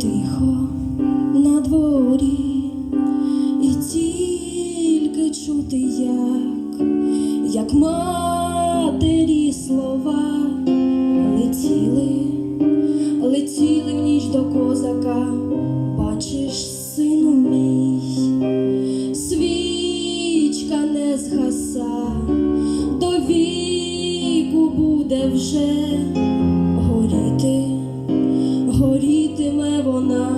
Тихо на дворі, і тільки чути, як, як матері слова летіли, летіли в ніч до козака, бачиш, буде вже горіти. Горітиме вона,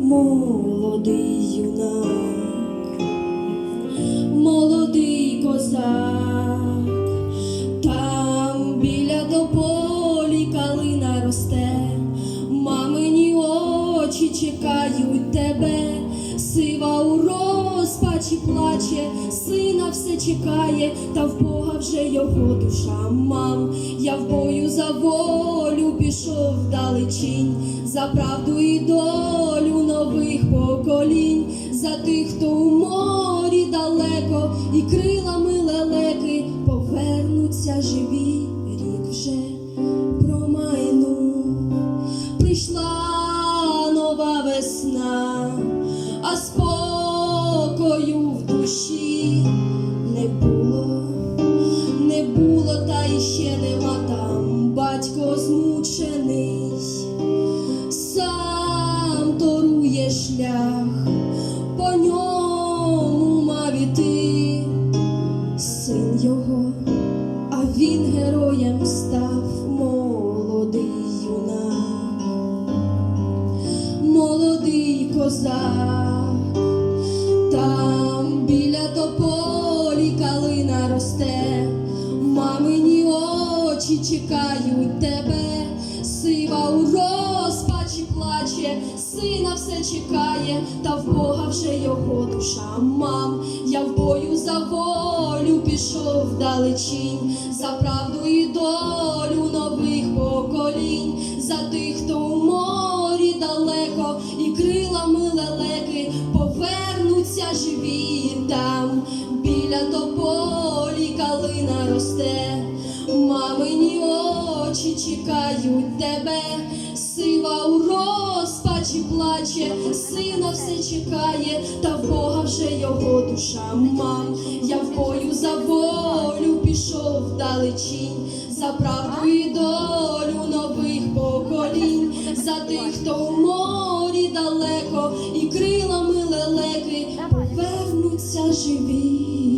молодий юнак, молодий козак, там біля тополі калина росте, мамині очі чекають плаче, сина все чекає, та в Бога вже його душа мав. Я в бою за волю пішов далечінь, за правду і долю нових поколінь, за тих, хто у морі далеко, і крилами лелеки повернуться живі, героєм став молодий юнак, молодий козак, там біля тополі калина росте, мамині очі чекають тебе, сина все чекає, та в Бога вже його душа. Мам. Я в бою за волю пішов вдалечінь, за правду і долю нових поколінь, за тих, хто у морі далеко, і крилами лелеки повернуться живі там, біля тополі калина росте, мамині очі чекають тебе, сива у розпачі плаче, сина все чекає, та в Бога вже його душа мам. Я в бою за волю пішов вдалечінь, за правду і долю нових поколінь, за тих, хто у морі далеко, і крилами лелеки повернуться живі.